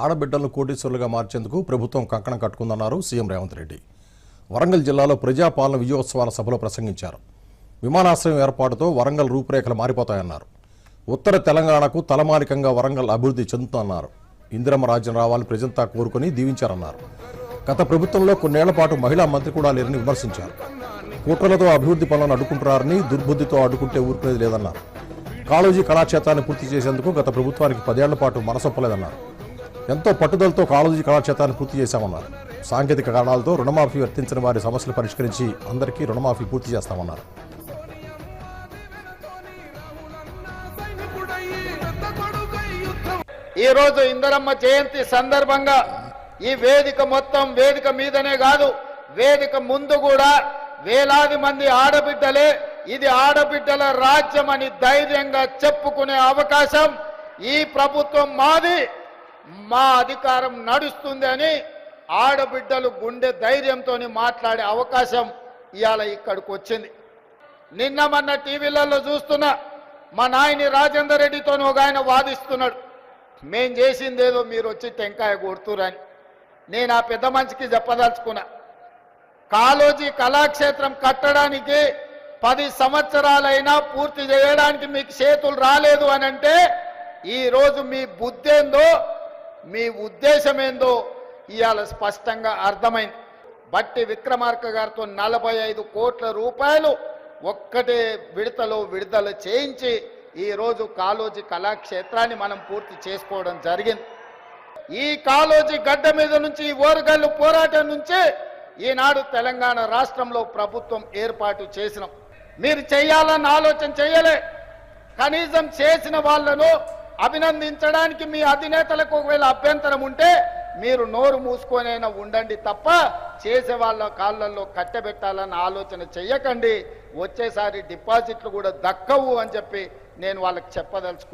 ఆడబిడ్డలను కోటీశ్వరులుగా మార్చేందుకు ప్రభుత్వం కంకణం కట్టుకుందన్నారు సీఎం రేవంత్ రెడ్డి. వరంగల్ జిల్లాలో ప్రజాపాలన విజయోత్సవాల సభలో ప్రసంగించారు. విమానాశ్రయం ఏర్పాటుతో వరంగల్ రూపురేఖలు మారిపోతాయన్నారు. ఉత్తర తెలంగాణకు తలమానికంగా వరంగల్ అభివృద్ధి చెందుతుందన్నారు. ఇందిరమ్మ రాజ్యం రావాలని ప్రజంతా కోరుకుని దీవించారన్నారు. గత ప్రభుత్వంలో కొన్నేళ్ళ పాటు మహిళా మంత్రి కూడా లేరని విమర్శించారు. కుట్రలతో అభివృద్ధి పనులను అడ్డుకుంటున్నారని దుర్బుద్ధితో అడ్డుకుంటే ఊరుకునేది లేదన్నారు. కాళోజీ కళాక్షేత్రాన్ని పూర్తి చేసేందుకు గత ప్రభుత్వానికి పదేళ్ళ పాటు మనసొప్పలేదన్నారు. ఎంతో పట్టుదలతో కాలేజీ కళాక్షేత్రాన్ని పూర్తి చేశామన్నారు. సాంకేతిక కారణాలతో రుణమాఫీ వర్తించిన వారి సమస్యలు పరిష్కరించి అందరికీ రుణమాఫీ పూర్తి చేస్తామన్నారు. ఈ రోజు ఇందరమ్మ జయంతి సందర్భంగా ఈ వేదిక మొత్తం వేదిక మీదనే కాదు వేదిక ముందు కూడా వేలాది మంది ఆడబిడ్డలే ఇది ఆడబిడ్డల రాజ్యం అని ధైర్యంగా చెప్పుకునే అవకాశం ఈ ప్రభుత్వం మాది. మా అధికారం నడుస్తుంది అని ఆడబిడ్డలు గుండె ధైర్యంతో మాట్లాడే అవకాశం ఇవాళ ఇక్కడికి వచ్చింది. నిన్న మొన్న టీవీలలో చూస్తున్నా మా నాయని రాజేందర్ రెడ్డితో ఒక ఆయన వాదిస్తున్నాడు. మేం చేసిందేదో మీరు వచ్చి టెంకాయ కొడుతురని నేను ఆ పెద్ద మనిషికి చెప్పదలుచుకున్నా. కాలోజీ కళాక్షేత్రం కట్టడానికి పది సంవత్సరాలైనా పూర్తి చేయడానికి మీకు చేతులు రాలేదు అని అంటే ఈరోజు మీ బుద్ధేందో మీ ఉద్దేశం ఏందో ఇవాళ స్పష్టంగా అర్థమైంది. బట్టి విక్రమార్క గారితో నలభై ఐదు కోట్ల రూపాయలు ఒక్కటే విడతలో విడుదల చేయించి ఈరోజు కాలోజీ కళాక్షేత్రాన్ని మనం పూర్తి చేసుకోవడం జరిగింది. ఈ కాలోజీ గడ్డ మీద నుంచి ఓరుగల్లు పోరాటం నుంచి ఈనాడు తెలంగాణ రాష్ట్రంలో ప్రభుత్వం ఏర్పాటు చేసినాం. మీరు చేయాలన్న ఆలోచన చేయలే. కనీసం చేసిన వాళ్ళను అభినందించడానికి మీ అధినేతలకు ఒకవేళ అభ్యంతరం ఉంటే మీరు నోరు మూసుకొనైనా ఉండండి తప్ప చేసే వాళ్ళ కాళ్ళల్లో కట్టబెట్టాలని ఆలోచన చెయ్యకండి. వచ్చేసారి డిపాజిట్లు కూడా దక్కవు అని చెప్పి నేను వాళ్ళకి చెప్పదలుచుకున్నాను.